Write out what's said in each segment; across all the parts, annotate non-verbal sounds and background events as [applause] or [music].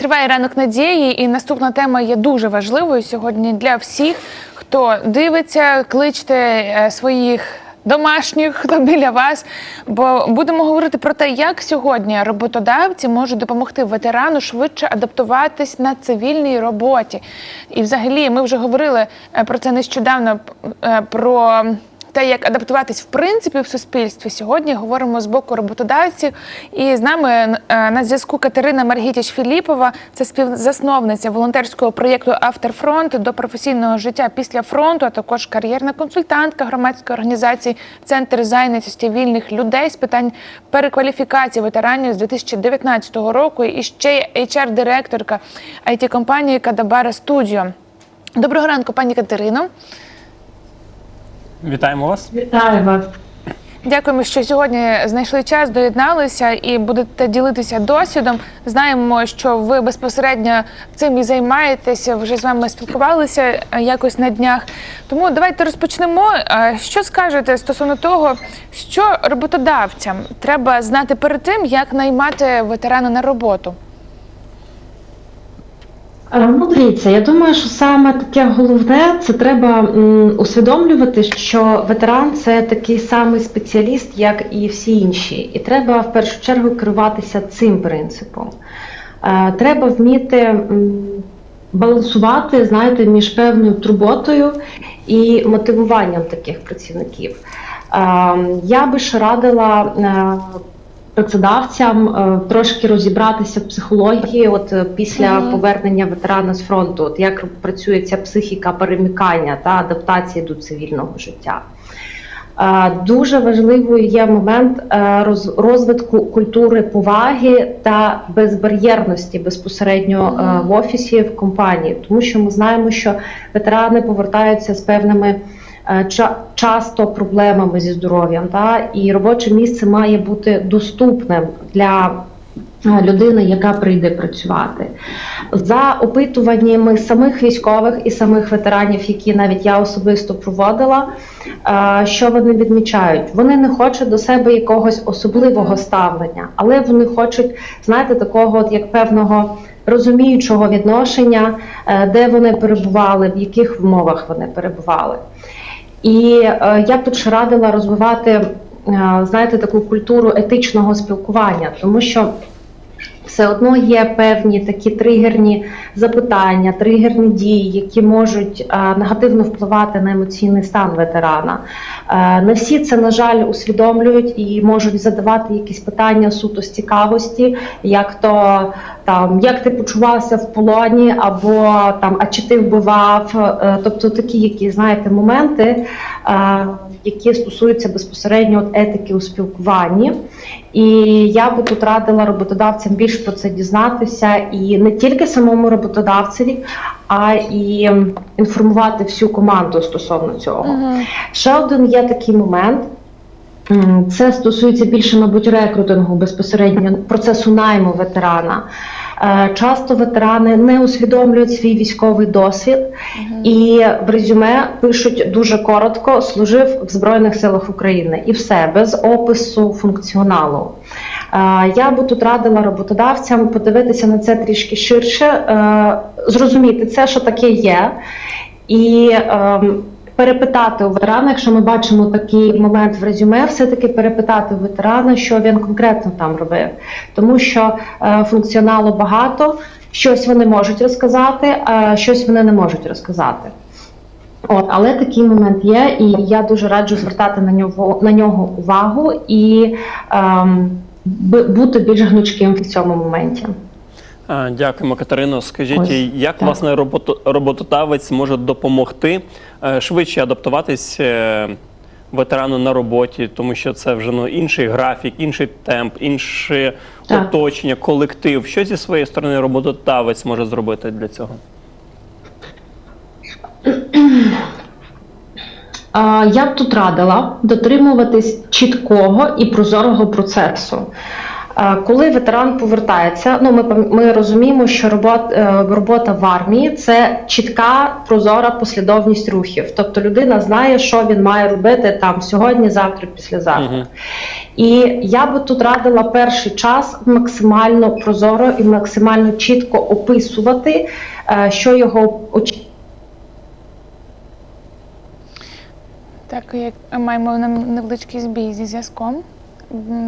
Триває ранок надії, і наступна тема є дуже важливою сьогодні для всіх, хто дивиться, кличте е, своїх. Домашніх, хто біля вас, бо будемо говорити про те, як сьогодні роботодавці можуть допомогти ветерану швидше адаптуватись на цивільній роботі. І, взагалі, ми вже говорили е, про це нещодавно е, про те, як адаптуватись в принципі в суспільстві. Сьогодні говоримо з боку роботодавців. І з нами е, на зв'язку Катерина Маргітіч Філіпова, це співзасновниця волонтерського проєкту Авторфронт до професійного життя після фронту, а також кар'єрна консультантка громадської організації Центр зайнятості вільних людей з питань перекваліфікації ветеранів з 2019 року. І ще HR-директорка it компанії Кадабара Студіо. Доброго ранку, пані Катерино. Вітаємо вас. Вітаю вас. Дякуємо, що сьогодні знайшли час, доєдналися і будете ділитися досвідом. Знаємо, що ви безпосередньо цим і займаєтеся. Вже з вами спілкувалися е, якось на днях. Тому давайте розпочнемо. Е, Що скажете стосовно того, що роботодавцям треба знати перед тим, як наймати ветерана на роботу? Е, Ну, дивіться, я думаю, що саме таке головне це треба усвідомлювати, що ветеран це такий самий спеціаліст, як і всі інші, і треба в першу чергу керуватися цим принципом. Е, Треба вміти балансувати, знаєте, між певною турботою і мотивуванням таких працівників. Е, Я би ще радила. Працедавцям е, трошки розібратися в психології, от е, після повернення ветерана з фронту, от як працює ця психіка перемикання та адаптації до цивільного життя. Е, Дуже важливою є момент розвитку культури поваги та безбар'єрності безпосередньо в офісі в компанії, тому що ми знаємо, що ветерани повертаються з певними часто проблемами зі здоров'ям, та і робоче місце має бути доступним для е, людини, яка прийде працювати. За опитуваннями самих військових і самих ветеранів, які навіть я особисто проводила, е, що вони відмічають? Вони не хочуть до себе якогось особливого ставлення, але вони хочуть, знаєте, такого, от як певного. Розуміючого відношення, е, де вони перебували, в яких умовах вони перебували. І е, я б тут ще радила розвивати, е, знаєте, таку культуру етичного спілкування, тому що все одно є певні такі тригерні запитання, тригерні дії, які можуть е, негативно впливати на емоційний стан ветерана. Е, Не всі це, на жаль, усвідомлюють і можуть задавати якісь питання суто з цікавості, як то там як ти почувався в полоні, або там а чи ти вбивав, Е, тобто такі, які знаєте, моменти, які стосуються безпосередньо от етики у спілкуванні. І я би тут радила роботодавцям більш про це дізнатися, і не тільки самому роботодавцеві, а і інформувати всю команду стосовно цього. Мгм. Ще один є такий момент. Це стосується більше, мабуть, рекрутингу безпосередньо процесу найму ветерана. Е, Часто ветерани не усвідомлюють свій військовий досвід і в резюме пишуть дуже коротко: служив в Збройних силах України і все без опису функціоналу. Е, Я би тут радила роботодавцям подивитися на це трішки ширше, е, зрозуміти це, що таке є, і ем, перепитати у ветерана, якщо ми бачимо такий момент в резюме, все-таки перепитати у ветерана, що він конкретно там робив, тому що е, функціоналу багато, щось вони можуть розказати, а щось вони не можуть розказати. От, але такий момент є, і я дуже раджу звертати на нього на нього увагу і ем, бути більш гнучким в цьому моменті. Дякуємо, Катерино. Скажіть, Ось, як так. власне робото- роботодавець може допомогти е, швидше адаптуватись е, ветерану на роботі, тому що це вже ну інший графік, інший темп, інше Так. оточення, колектив. Що зі своєї сторони роботодавець може зробити для цього? [clears throat] Я б тут радила дотримуватись чіткого і прозорого процесу. Е, Коли ветеран повертається, ну ми ми розуміємо, що робота, робота в армії це чітка прозора послідовність рухів. Тобто людина знає, що він має робити там сьогодні, завтра, післязавтра. Мгм. І я би тут радила перший час максимально прозоро і максимально чітко описувати, е, що його очікує. Так, як маємо не- невеличкий збій зі зв'язком.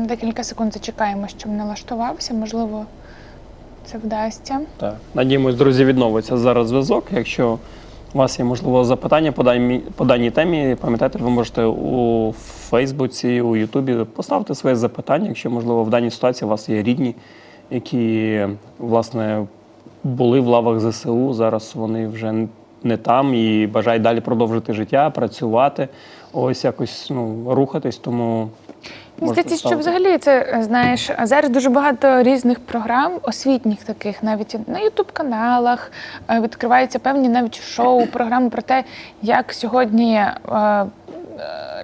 Декілька секунд зачекаємо, щоб налаштувався. Можливо, це вдасться. Так. Надіємось, друзі, відновиться зараз зв'язок. Якщо у вас є можливо запитання по даній, по даній темі, пам'ятайте, ви можете у Фейсбуці, у Ютубі поставити своє запитання, якщо можливо в даній ситуації у вас є рідні, які власне були в лавах ЗСУ. Зараз вони вже не там і бажають далі продовжити життя, працювати, ось якось ну, рухатись. Тому Мені здається, що взагалі це знаєш зараз дуже багато різних програм, освітніх таких, навіть на ютуб-каналах е, відкриваються певні навіть шоу, програми про те, як сьогодні е,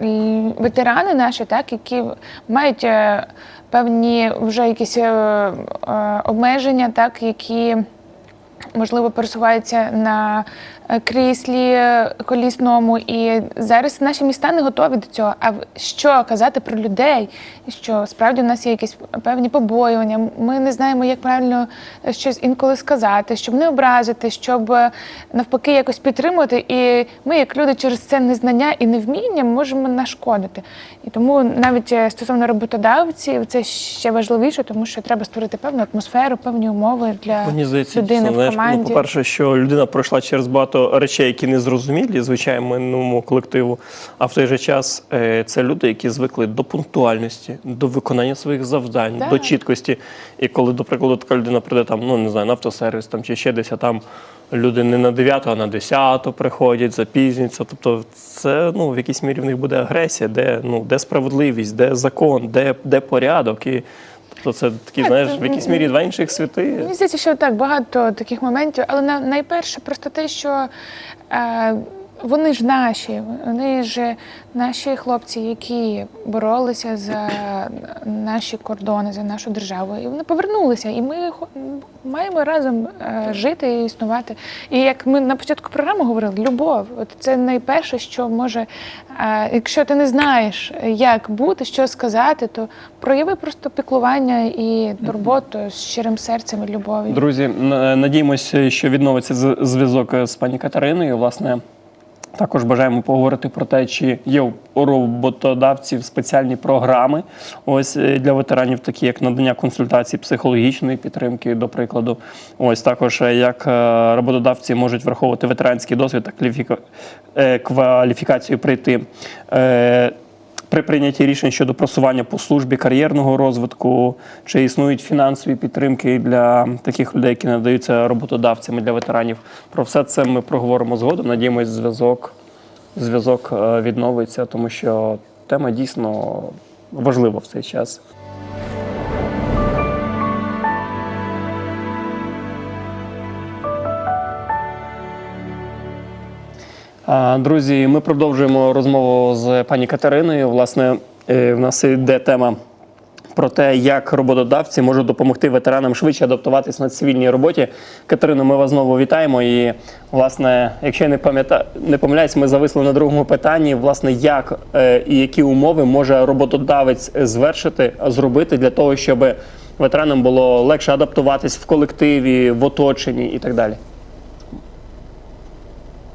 е, ветерани наші, так які мають е, певні вже якісь е, е, обмеження, так які можливо, пересуваються на кріслі колісному, і зараз наші міста не готові до цього. А що казати про людей? Що справді у нас є якісь певні побоювання? Ми не знаємо, як правильно щось інколи сказати, щоб не образити, щоб е, навпаки якось підтримувати. І ми, як люди, через це незнання і невміння можемо нашкодити. І тому навіть е, стосовно роботодавців, це ще важливіше, тому що треба створити певну атмосферу, певні умови для людини в знаєш, ну, по-перше, що людина пройшла через багато речей, які не зрозумілі звичайному колективу. А в той же час е, це люди, які звикли до пунктуальності, до виконання своїх завдань, Так. до чіткості. І коли, до прикладу, така людина прийде там, ну не знаю, на автосервіс там чи ще десь, а там люди не на 9, а на 10 приходять, запізняться. Тобто, це ну в якійсь мірі в них буде агресія, де ну де справедливість, де закон, де, де порядок. І тобто це такі, знаєш, в якійсь мірі два інших світи. Мені здається, що так багато таких моментів, але найперше просто те, що е, вони ж наші, вони ж наші хлопці, які боролися за наші кордони, за нашу державу, і вони повернулися. І ми маємо разом е, жити і існувати. І як ми на початку програми говорили, любов от це найперше, що може, е, якщо ти не знаєш, як бути, що сказати, то прояви просто піклування і турботу з щирим серцем і любов'ю. Друзі, надіємося, що відновиться зв'язок з пані Катериною. Власне, також бажаємо поговорити про те, чи є у роботодавців спеціальні програми ось е, для ветеранів, такі як надання консультацій психологічної підтримки, до прикладу. Ось також е, як е, роботодавці можуть враховувати ветеранський досвід та кваліфікацію прийти. При прийнятті рішень щодо просування по службі кар'єрного розвитку, чи існують фінансові підтримки для таких людей, які надаються роботодавцями для ветеранів. Про все це ми проговоримо згодом. Надіємось, зв'язок зв'язок е, відновиться, тому що тема дійсно важлива в цей час. Друзі, ми продовжуємо розмову з пані Катериною. Власне, е, в нас йде тема про те, як роботодавці можуть допомогти ветеранам швидше адаптуватись на цивільній роботі. Катерино, ми вас знову вітаємо. І, власне, якщо я не пам'ятаю, не помиляюсь, ми зависли на другому питанні. Власне, як е, і які умови може роботодавець звершити, зробити для того, щоб ветеранам було легше адаптуватись в колективі, в оточенні і так далі.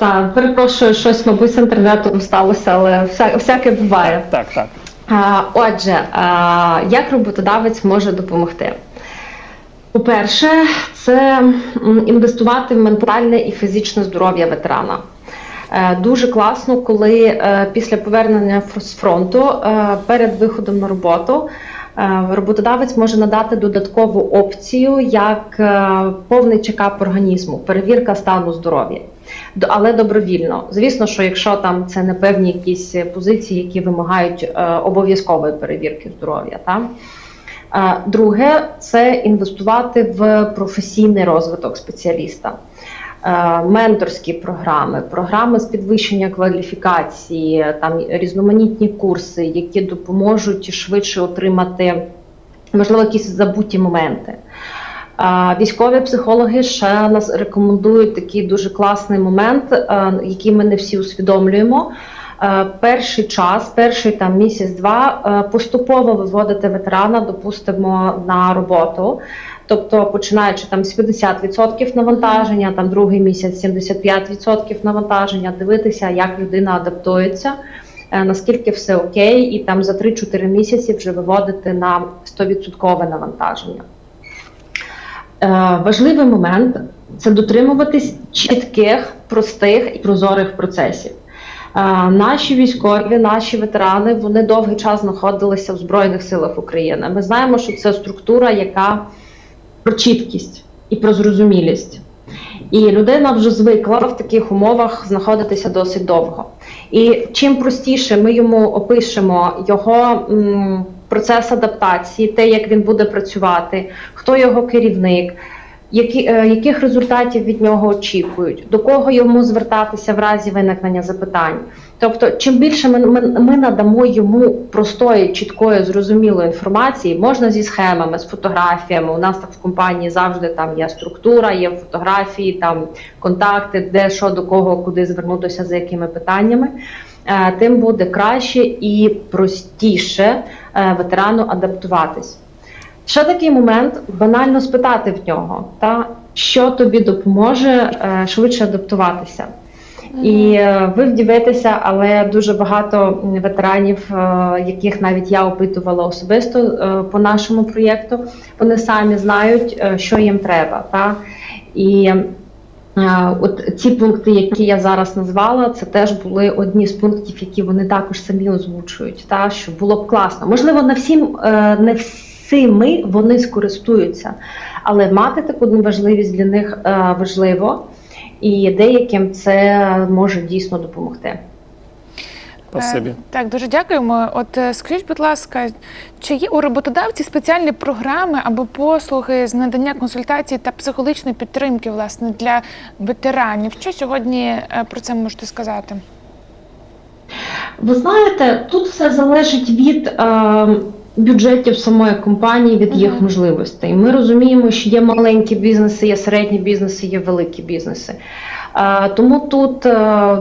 Так, перепрошую, щось, мабуть, з інтернетом сталося, але вся, всяке буває. Так, так. А, Отже, а, як роботодавець може допомогти? По-перше, це інвестувати в ментальне і фізичне здоров'я ветерана. Е, Дуже класно, коли е, після повернення з фронту е, перед виходом на роботу роботодавець може надати додаткову опцію як повний чекап організму, перевірка стану здоров'я. Але добровільно. Звісно, що якщо там це не певні якісь позиції, які вимагають е, обов'язкової перевірки здоров'я, та? Е, Друге це інвестувати в професійний розвиток спеціаліста. Е, Менторські програми, програми з підвищення кваліфікації, там різноманітні курси, які допоможуть швидше отримати можливо, якісь забуті моменти. Військові психологи ще нас рекомендують такий дуже класний момент, е, який ми не всі усвідомлюємо. Е, Перший час, перший там місяць-два, е, поступово виводити ветерана, допустимо, на роботу. Тобто, починаючи там з 50% навантаження, там другий місяць 75% навантаження, дивитися, як людина адаптується, наскільки все окей, і там за 3-4 місяці вже виводити на 100% навантаження. Е, Важливий момент це дотримуватись чітких, простих і прозорих процесів. Е, Наші військові, наші ветерани, вони довгий час знаходилися в Збройних силах України. Ми знаємо, що це структура, яка про чіткість і про зрозумілість. І людина вже звикла в таких умовах знаходитися досить довго. І чим простіше ми йому опишемо його м, процес адаптації, те, як він буде працювати, хто його керівник, які, е, яких результатів від нього очікують, до кого йому звертатися в разі виникнення запитань. Тобто, чим більше ми, ми, ми надамо йому простої, чіткої, зрозумілої інформації, можна зі схемами, з фотографіями. У нас так в компанії завжди там є структура, є фотографії, там контакти, де що до кого, куди звернутися, за якими питаннями. Е, Тим буде краще і простіше е, ветерану адаптуватись. Ще такий момент банально спитати в нього, та що тобі допоможе е, швидше адаптуватися. І ви вдивитеся, але дуже багато ветеранів, яких навіть я опитувала особисто по нашому проєкту, вони самі знають, що їм треба. Та? І от ці пункти, які я зараз назвала, це теж були одні з пунктів, які вони також самі озвучують. Та? Що було б класно. Можливо, не всім е, не всіми вони скористуються, але мати таку важливість для них е, важливо і деяким це може дійсно допомогти. Спасибі. Е, Так, дуже дякуємо. От е, скажіть, будь ласка, чи є у роботодавці спеціальні програми або послуги з надання консультацій та психологічної підтримки власне для ветеранів? Що сьогодні е, про це можете сказати? Ви знаєте, тут все залежить від е, бюджетів самої компанії, від їх можливостей. Ми розуміємо, що є маленькі бізнеси, є середні бізнеси, є великі бізнеси. Тому тут е,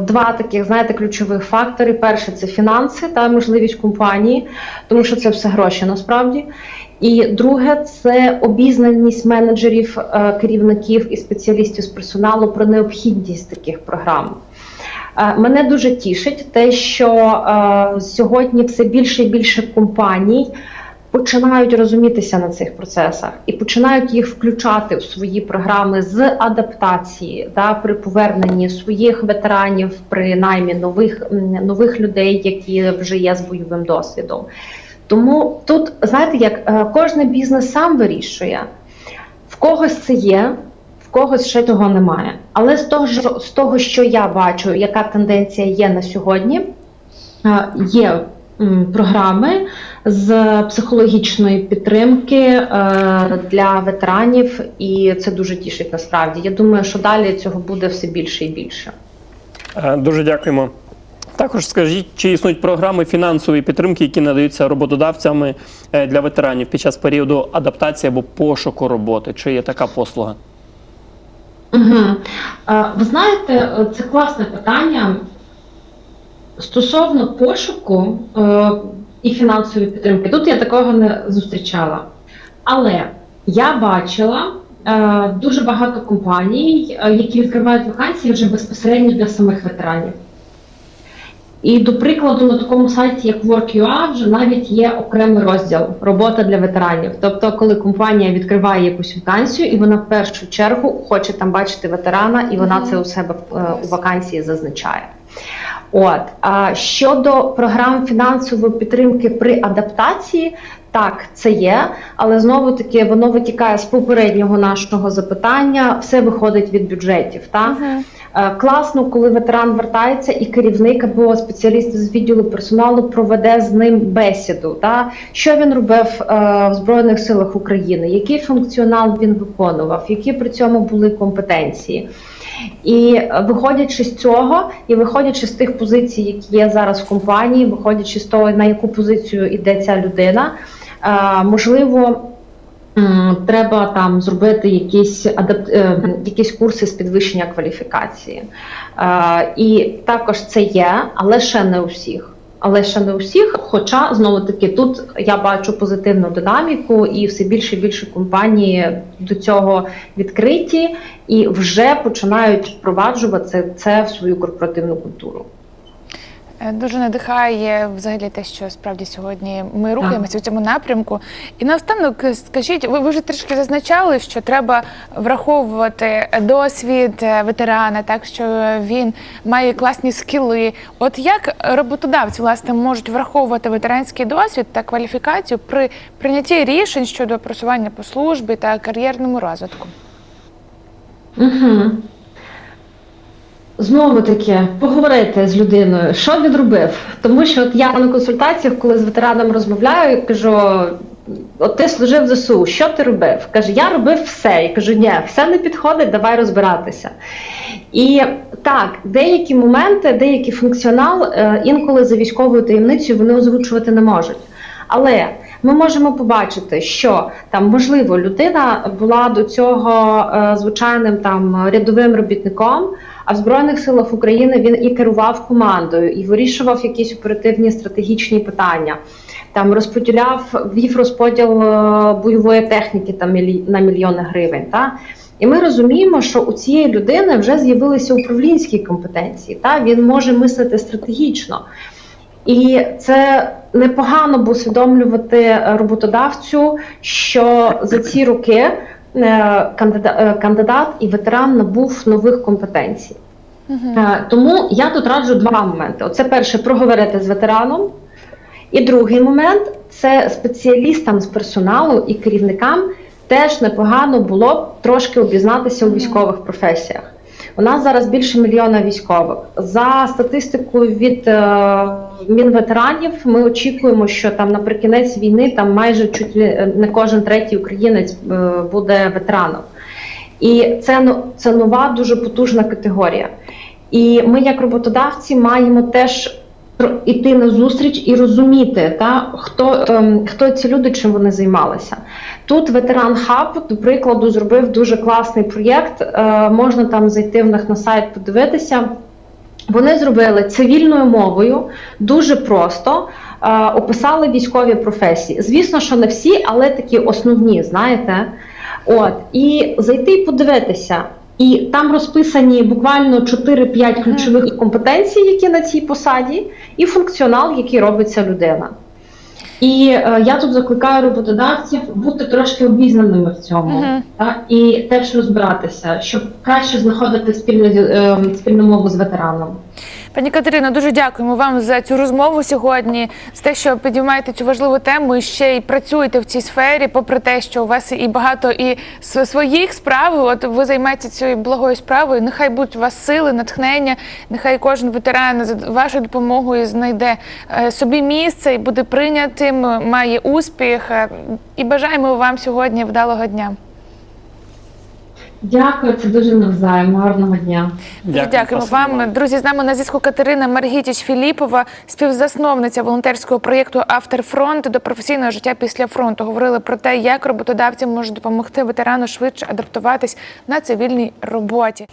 два таких, знаєте, ключових фактори. Перше це фінанси та можливість компанії, тому що це все гроші насправді. І друге це обізнаність менеджерів, е, керівників і спеціалістів з персоналу про необхідність таких програм. Е, Мене дуже тішить те, що е, сьогодні все більше і більше компаній починають розумітися на цих процесах і починають їх включати в свої програми з адаптації да, при поверненні своїх ветеранів, при наймі нових, нових людей, які вже є з бойовим досвідом. Тому тут, знаєте, як е, кожен бізнес сам вирішує, в когось це є, когось ще того немає. Але з того, з того, що я бачу, яка тенденція є на сьогодні, е, є програми з психологічної підтримки е, для ветеранів, і це дуже тішить насправді. Я думаю, що далі цього буде все більше і більше. Е, Дуже дякуємо. Також скажіть, чи існують програми фінансової підтримки, які надаються роботодавцями для ветеранів під час періоду адаптації або пошуку роботи? Чи є така послуга? Угу. Ви знаєте, це класне питання. Стосовно пошуку е, і фінансової підтримки, тут я такого не зустрічала. Але я бачила е, дуже багато компаній, е, які відкривають вакансії вже безпосередньо для самих ветеранів. І до прикладу, на такому сайті, як Work.ua, вже навіть є окремий розділ робота для ветеранів. Тобто, коли компанія відкриває якусь вакансію, і вона в першу чергу хоче там бачити ветерана, і вона це у себе е, у вакансії зазначає. От а щодо програм фінансової підтримки при адаптації, так це є, але знову таки воно витікає з попереднього нашого запитання. Все виходить від бюджетів. Так? Мгм. Е, Класно, коли ветеран вертається, і керівник або спеціаліст з відділу персоналу проведе з ним бесіду. Та що він робив е, в Збройних силах України, який функціонал він виконував, які при цьому були компетенції. І е, виходячи з цього, і виходячи з тих позицій, які є зараз в компанії, виходячи з того, на яку позицію йде ця людина, можливо, треба там зробити якісь адап... е, якісь курси з підвищення кваліфікації. І також це є, але ще не у всіх. Але ще не у всіх. Хоча знову таки тут я бачу позитивну динаміку, і все більше і більше компанії до цього відкриті і вже починають впроваджувати це в свою корпоративну культуру. Е, Дуже надихає взагалі те, що справді сьогодні ми рухаємося у цьому напрямку. І наостанок е, скажіть, ви, ви вже трішки зазначали, що треба враховувати досвід е, ветерана, так що він має класні скіли. От як роботодавці власне можуть враховувати ветеранський досвід та кваліфікацію при прийнятті рішень щодо просування по службі та кар'єрному розвитку? Угу. Знову таки поговорити з людиною, що він робив. Тому що от я на консультаціях, коли з ветераном розмовляю, кажу: от ти служив в ЗСУ, що ти робив? Каже, я робив все. Я кажу, ні, все не підходить, давай розбиратися. І так, деякі моменти, деякий функціонал е, інколи за військовою таємницею вони озвучувати не можуть. Але ми можемо побачити, що там можливо людина була до цього е, звичайним там рядовим робітником. А в Збройних силах України він і керував командою, і вирішував якісь оперативні стратегічні питання. Там розподіляв, вів розподіл е, бойової техніки там на мільйони гривень. Та? І ми розуміємо, що у цієї людини вже з'явилися управлінські компетенції. Та? Він може мислити стратегічно. І це непогано б усвідомлювати роботодавцю, що за ці роки кандидат і ветеран набув нових компетенцій. Угу. Тому я тут раджу два моменти: оце перше проговорити з ветераном. І другий момент це спеціалістам з персоналу і керівникам теж непогано було б трошки обізнатися у військових професіях. У нас зараз більше мільйона військових. За статистикою від е, мінветеранів, ми очікуємо, що там наприкінець війни там майже чуть е, не кожен третій українець е, буде ветераном. І це, це нова дуже потужна категорія. І ми, як роботодавці, маємо теж іти на зустріч і розуміти, та, хто, ем, хто ці люди, чим вони займалися. Тут ветеран хаб, до прикладу, зробив дуже класний проєкт. Е, можна там зайти в них на сайт, подивитися. Вони зробили цивільною мовою дуже просто. е, Описали військові професії. Звісно, що не всі, але такі основні, знаєте. От і зайти і подивитися. І там розписані буквально 4-5 ключових компетенцій, які на цій посаді, і функціонал, який робиться людина. І е, я тут закликаю роботодавців бути трошки обізнаними в цьому Мгм. та, і теж розбиратися, щоб краще знаходити спільну, е, спільну мову з ветераном. Пані Катерино, дуже дякуємо вам за цю розмову сьогодні, за те, що підіймаєте цю важливу тему і ще й працюєте в цій сфері, попри те, що у вас і багато і своїх справ. От ви займаєтеся цією благою справою. Нехай будуть у вас сили, натхнення. Нехай кожен ветеран за вашою допомогою знайде е, собі місце і буде прийнятим, має успіх. Е, І бажаємо вам сьогодні вдалого дня. Дякую, це дуже навзаєм. Гарного дня. Дякуємо вам. Друзі, з нами на зв'язку Катерина Маргітіч Філіпова, співзасновниця волонтерського проєкту Автор фронт до професійного життя після фронту. Говорили про те, як роботодавці можуть допомогти ветерану швидше адаптуватись на цивільній роботі.